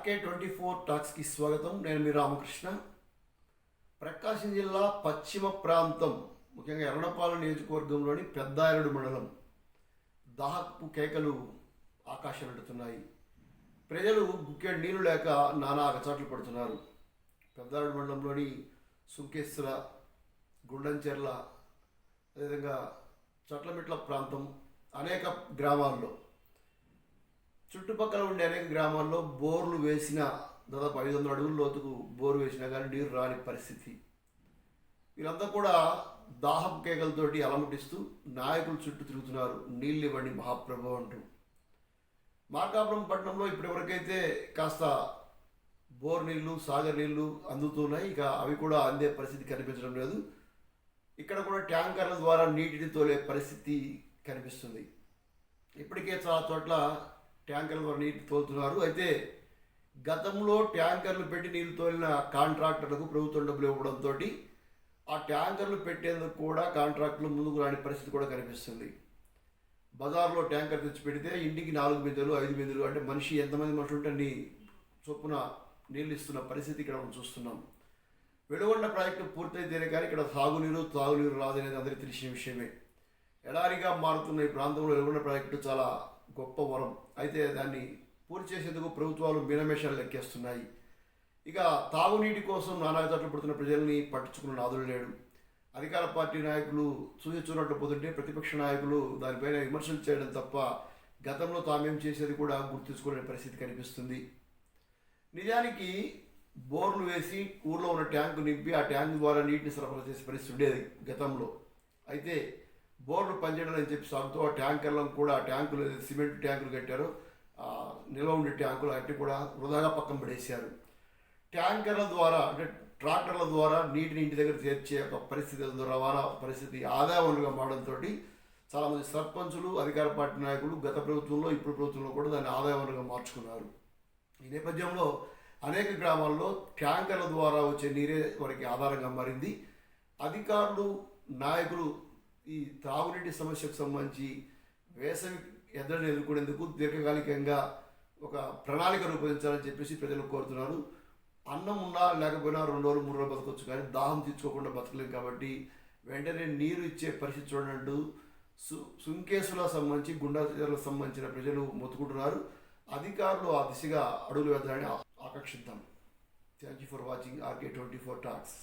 RK twenty four టాక్స్కి స్వాగతం. నేను మీ రామకృష్ణ. ప్రకాశం జిల్లా పశ్చిమ ప్రాంతం ముఖ్యంగా ఎర్రడపాలెం నియోజకవర్గంలోని పెద్దాయరుడు మండలం దాహపు కేకలు ఆకాశమంటుతున్నాయి ప్రజలు గుక్కెడు నీళ్ళు లేక నానా అగచాట్లు పడుతున్నారు. పెద్దారెడ్డి మండలంలోని సుంకేశ్వర గుండంచెర్ల అదేవిధంగా చట్లమిట్ల ప్రాంతం అనేక గ్రామాల్లో చుట్టుపక్కల ఉండే అనేక గ్రామాల్లో బోర్లు వేసిన దాదాపు ఐదు వందల అడుగుల లోతుకు బోరు వేసినా కానీ నీరు రాని పరిస్థితి. వీళ్ళంతా కూడా దాహం కేకలతోటి అలమటిస్తూ నాయకులు చుట్టూ తిరుగుతున్నారు. నీళ్ళు ఇవ్వండి మహాప్రభు అంటూ. మార్కాపురం పట్టణంలో ఇప్పటివరకైతే కాస్త బోర్ నీళ్ళు సాగర్ నీళ్ళు అందుతున్నాయి. ఇక అవి కూడా అందే పరిస్థితి కనిపించడం లేదు. ఇక్కడ కూడా ట్యాంకర్ల ద్వారా నీటిని తోలే పరిస్థితి కనిపిస్తుంది. ఇప్పటికే చాలా చోట్ల ట్యాంకర్ల ద్వారా నీరు తోలుతున్నారు. అయితే గతంలో ట్యాంకర్లు పెట్టి నీళ్ళు తోలిన కాంట్రాక్టర్లకు ప్రభుత్వం డబ్బులు ఇవ్వడంతో ఆ ట్యాంకర్లు పెట్టేందుకు కూడా కాంట్రాక్టులు ముందుకు రాని పరిస్థితి కూడా కనిపిస్తుంది. బజార్లో ట్యాంకర్ తెచ్చి పెడితే ఇంటికి నాలుగు బిందెలు ఐదు బిందెలు అంటే మనిషి ఎంతమంది మనుషులు ఉంటే అన్ని చొప్పున నీళ్ళు ఇస్తున్న పరిస్థితి ఇక్కడ మనం చూస్తున్నాం. వెలుగొండ ప్రాజెక్టు పూర్తయితేనే కానీ ఇక్కడ సాగునీరు తాగునీరు రాదనేది అందరికీ తెలిసిన విషయమే. ఎడారిగా మారుతున్న ఈ ప్రాంతంలో వెలుగొండ ప్రాజెక్టు చాలా గొప్ప వరం. అయితే దాన్ని పూర్తి చేసేందుకు ప్రభుత్వాలు మీనమేషాలు లెక్కేస్తున్నాయి. ఇక తాగునీటి కోసం నానా చోట్ల పడుతున్న ప్రజల్ని పట్టించుకున్న నాదులు లేడు. అధికార పార్టీ నాయకులు చూసి చూడట్టు పోతుంటే ప్రతిపక్ష నాయకులు దానిపైన విమర్శలు చేయడం తప్ప గతంలో తామేం చేసేది కూడా గుర్తుంచుకోలేని పరిస్థితి కనిపిస్తుంది. నిజానికి బోర్లు వేసి ఊర్లో ఉన్న ట్యాంకు నింపి ఆ ట్యాంక్ ద్వారా నీటిని సరఫరా చేసే పరిస్థితి ఉండేది గతంలో. అయితే బోర్లు పనిచేయడం అని చెప్పి సాగుతూ ఆ ట్యాంకర్లను కూడా ఆ ట్యాంకులు సిమెంట్ ట్యాంకులు కట్టారు నిల్వ ఉండే ట్యాంకులు అట్టి కూడా వృధాగా పక్కన పడేశారు. ట్యాంకర్ల ద్వారా అంటే ట్రాక్టర్ల ద్వారా నీటిని ఇంటి దగ్గర చేర్చే ఒక పరిస్థితి రవాణా పరిస్థితి ఆదాయ వనరుగా మారడంతో చాలామంది సర్పంచులు అధికార పార్టీ నాయకులు గత ప్రభుత్వంలో ఇప్పుడు ప్రభుత్వంలో కూడా దాన్ని ఆదాయ వనరుగా మార్చుకున్నారు. ఈ నేపథ్యంలో అనేక గ్రామాల్లో ట్యాంకర్ల ద్వారా వచ్చే నీరే వారికి ఆధారంగా మారింది. అధికారులు నాయకులు ఈ త్రాగునీటి సమస్యకు సంబంధించి వేసవి ఎద్దడిని ఎదుర్కొనేందుకు దీర్ఘకాలికంగా ఒక ప్రణాళిక రూపొందించాలని చెప్పేసి ప్రజలు కోరుతున్నారు. అన్నం ఉన్నా లేకపోయినా రెండు రోజులు మూడు రోజులు బతకొచ్చు కానీ దాహం తీర్చుకోకుండా బతకలేం కాబట్టి వెంటనే నీరు ఇచ్చే పరిస్థితి చూడండి. సు సుంకేసులకు సంబంధించి గుండాలకు సంబంధించిన ప్రజలు మొత్తుకుంటున్నారు. అధికారులు ఆ దిశగా అడుగులు వేద్దామని ఆకర్షిద్దాం thank you for watching RK twenty four talks